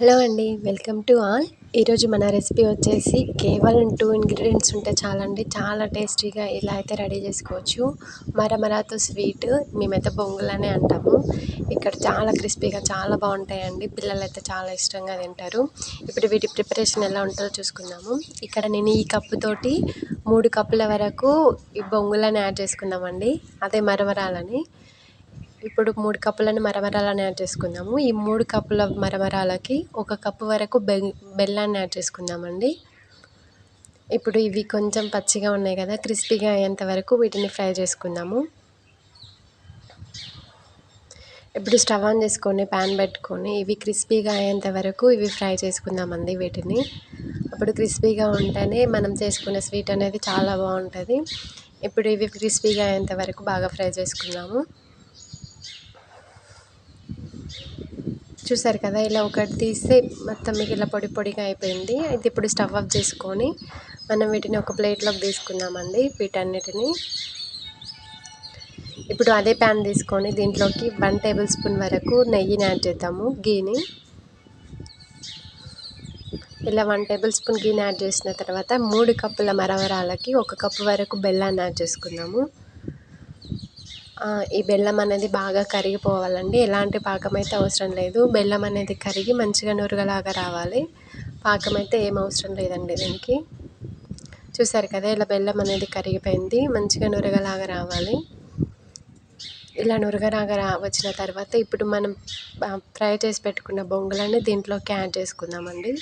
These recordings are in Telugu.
హలో అండి వెల్కమ్ టు ఆల్. ఈరోజు మన రెసిపీ వచ్చేసి కేవలం టూ ఇంగ్రీడియంట్స్ ఉంటే చాలండి. చాలా టేస్టీగా ఇలా అయితే రెడీ చేసుకోవచ్చు. మరమరాతో స్వీట్ మేమైతే బొంగులనే అంటాము. ఇక్కడ చాలా క్రిస్పీగా చాలా బాగుంటాయండి. పిల్లలు అయితే చాలా ఇష్టంగా తింటారు. ఇప్పుడు వీటి ప్రిపరేషన్ ఎలా ఉంటుందో చూసుకుందాము. ఇక్కడ నేను ఈ కప్పుతోటి మూడు కప్పుల వరకు ఈ బొంగులని యాడ్ చేసుకుందామండి. అదే మరమరాలని. ఇప్పుడు మూడు కప్పులను మరమరాలను యాడ్ చేసుకుందాము. ఈ మూడు కప్పుల మరమరాలకి ఒక కప్పు వరకు బె బెల్లాన్ని యాడ్ చేసుకుందామండి. ఇప్పుడు ఇవి కొంచెం పచ్చిగా ఉన్నాయి కదా క్రిస్పీగా అయ్యేంత వరకు వీటిని ఫ్రై చేసుకుందాము. ఇప్పుడు స్టవ్ ఆన్ చేసుకొని ప్యాన్ పెట్టుకొని ఇవి క్రిస్పీగా అయ్యేంత వరకు ఇవి ఫ్రై చేసుకుందామండి వీటిని. అప్పుడు క్రిస్పీగా ఉంటేనే మనం చేసుకునే స్వీట్ అనేది చాలా బాగుంటుంది. ఇప్పుడు ఇవి క్రిస్పీగా అయ్యేంత వరకు బాగా ఫ్రై చేసుకుందాము. చూసారు కదా ఇలా ఒకటి తీస్తే మొత్తం మీకు ఇలా పొడి పొడిగా అయిపోయింది. అయితే ఇప్పుడు స్టవ్ ఆఫ్ చేసుకొని మనం వీటిని ఒక ప్లేట్లోకి తీసుకుందామండి వీటన్నిటిని. ఇప్పుడు అదే ప్యాన్ తీసుకొని దీంట్లోకి వన్ టేబుల్ స్పూన్ వరకు నెయ్యిని యాడ్ చేద్దాము గీని ఇలా వన్ టేబుల్ స్పూన్ గీని యాడ్ చేసిన తర్వాత మూడు కప్పుల మరవరాలకి ఒక కప్పు వరకు బెల్లాన్ని యాడ్ చేసుకుందాము. ఈ బెల్లం అనేది బాగా కరిగిపోవాలండి. ఎలాంటి పాకం అయితే అవసరం లేదు. బెల్లం అనేది కరిగి మంచిగా నురగలాగా రావాలి. పాకం అయితే ఏం అవసరం లేదండి దీనికి. చూసారు కదా ఇలా బెల్లం అనేది కరిగిపోయింది. మంచిగా నురగలాగా రావాలి. ఇలా నురగలాగా రా వచ్చిన తర్వాత ఇప్పుడు మనం ఫ్రై చేసి పెట్టుకున్న బొంగులన్నీ దీంట్లోకి యాడ్ చేసుకుందామండి.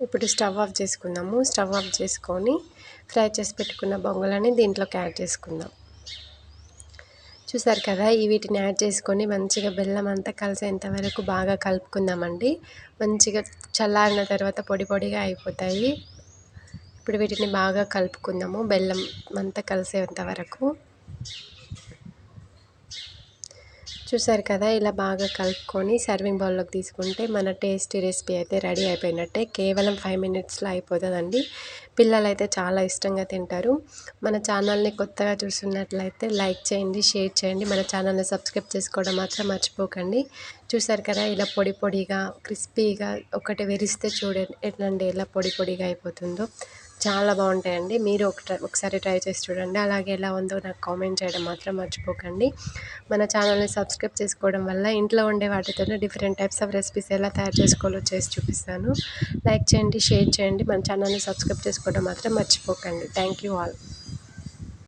ఇప్పుడు స్టవ్ ఆఫ్ చేసుకుందాము. స్టవ్ ఆఫ్ చేసుకొని ఫ్రై చేసి పెట్టుకున్న బొంగులని దీంట్లోకి యాడ్ చేసుకుందాం. చూసారు కదా ఈ వీటిని యాడ్ చేసుకొని మంచిగా బెల్లం అంతా కలిసేంత వరకు బాగా కలుపుకుందామండి. మంచిగా చల్లారిన తర్వాత పొడి పొడిగా అయిపోతాయి. ఇప్పుడు వీటిని బాగా కలుపుకుందాము బెల్లం అంతా కలిసేంత వరకు. చూసారు కదా ఇలా బాగా కలుపుకొని సర్వింగ్ బౌల్లోకి తీసుకుంటే మన టేస్టీ రెసిపీ అయితే రెడీ అయిపోయినట్టే. కేవలం ఫైవ్ మినిట్స్లో అయిపోతుందండి. పిల్లలు అయితే చాలా ఇష్టంగా తింటారు. మన ఛానల్ని కొత్తగా చూస్తున్నట్లయితే లైక్ చేయండి షేర్ చేయండి. మన ఛానల్ని సబ్స్క్రైబ్ చేసుకోవడం మాత్రం మర్చిపోకండి. చూసారు కదా ఇలా పొడి పొడిగా క్రిస్పీగా ఒకటి విరిస్తే చూడండి ఎట్లండి ఎలా పొడి పొడిగా అయిపోతుందో. చాలా బాగుంటాయండి. మీరు ఒక ఒకసారి ట్రై చేసి చూడండి. అలాగే ఎలా ఉందో నాకు కామెంట్ చేయడం మాత్రం మర్చిపోకండి. మన ఛానల్ని సబ్స్క్రైబ్ చేసుకోవడం వల్ల ఇంట్లో ఉండే వాటితోనే డిఫరెంట్ టైప్స్ ఆఫ్ రెసిపీస్ ఎలా తయారు చేసుకోవాలో చేసి చూపిస్తాను. లైక్ చేయండి షేర్ చేయండి. మన ఛానల్ని సబ్స్క్రైబ్ చేసుకోవడం మాత్రం మర్చిపోకండి. Thank you all.